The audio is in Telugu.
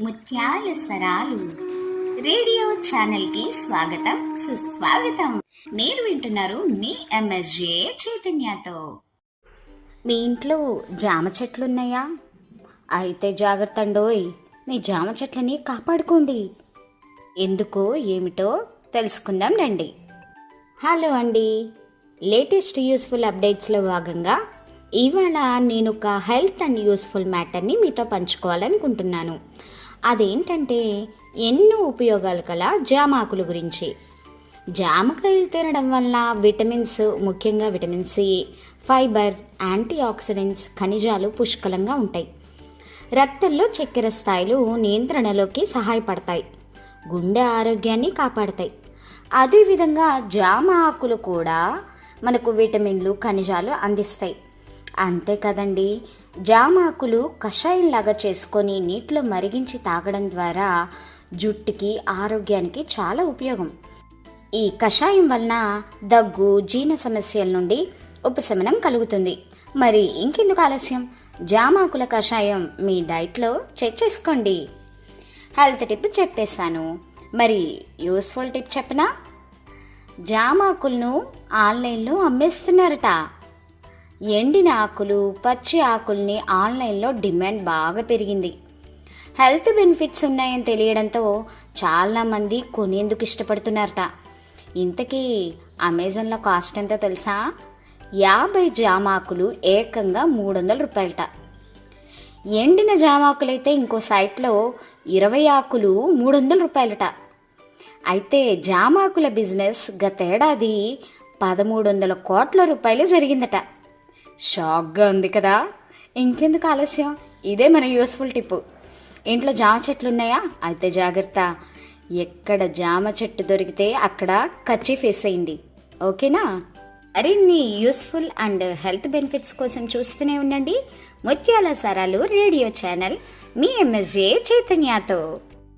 ముత్యాల సరాలు. రేడియో ఛానల్కి స్వాగతం సుస్వాగతం. మీరు వింటున్నారు మీ ఎంఎస్జే చైతన్యతో. మీ ఇంట్లో జామ చెట్లున్నాయా? అయితే జాగ్రత్త అండోయ్ మీ జామ చెట్లని కాపాడుకోండి. ఎందుకో ఏమిటో తెలుసుకుందాం రండి. హలో అండి. లేటెస్ట్ యూస్ఫుల్ అప్డేట్స్లో భాగంగా ఇవాళ నేను ఒక హెల్త్ అండ్ యూస్ఫుల్ మ్యాటర్ని మీతో పంచుకోవాలనుకుంటున్నాను. అదేంటంటే ఎన్నో ఉపయోగాలు కల జామాకుల గురించి. జామకాయలు తినడం వల్ల విటమిన్స్ ముఖ్యంగా vitamin C fibre antioxidants ఖనిజాలు పుష్కలంగా ఉంటాయి. రక్తంలో చక్కెర స్థాయిలు నియంత్రణలోకి సహాయపడతాయి. గుండె ఆరోగ్యాన్ని కాపాడతాయి. అదేవిధంగా జామ ఆకులు కూడా మనకు విటమిన్లు ఖనిజాలు అందిస్తాయి. అంతే కదండి. జామ ఆకులు కషాయంలాగా చేసుకొని నీటిలో మరిగించి తాగడం ద్వారా జుట్టుకి ఆరోగ్యానికి చాలా ఉపయోగం. ఈ కషాయం వలన దగ్గు జీర్ణ సమస్యల నుండి ఉపశమనం కలుగుతుంది. మరి ఇంకెందుకు ఆలస్యం? జామాకుల కషాయం మీ డైట్లో చెక్ చేసుకోండి. హెల్త్ టిప్ చెప్పేశాను. మరి యూస్ఫుల్ టిప్ చెప్పనా? జామాకులను ఆన్లైన్లో అమ్మేస్తున్నారట. ఎండిన ఆకులు పచ్చి ఆకుల్ని ఆన్లైన్లో డిమాండ్ బాగా పెరిగింది. హెల్త్ బెనిఫిట్స్ ఉన్నాయని తెలియడంతో చాలామంది కొనేందుకు ఇష్టపడుతున్నారట. ఇంతకీ అమెజాన్లో కాస్ట్ ఎంతో తెలుసా? యాభై జామాకులు ఏకంగా మూడు వందల రూపాయలట. ఎండిన జామాకులైతే ఇంకో సైట్లో ఇరవై ఆకులు మూడు వందల రూపాయలట. అయితే జామాకుల బిజినెస్ గతేడాది పదమూడు వందల కోట్ల రూపాయలు జరిగిందట. షాక్గా ఉంది కదా. ఇంకెందుకు ఆలస్యం? ఇదే మన యూస్ఫుల్ టిప్పు. ఇంట్లో జామ చెట్లు ఉన్నాయా అయితే జాగ్రత్త. ఎక్కడ జామ చెట్టు దొరికితే అక్కడ కచ్చి వేసేయండి ఓకేనా? మరిన్ని యూస్ఫుల్ అండ్ హెల్త్ బెనిఫిట్స్ కోసం చూస్తూనే ఉండండి. ముత్యాల సరాలు రేడియో ఛానల్. మీ ఎంఎస్జే చైతన్యతో.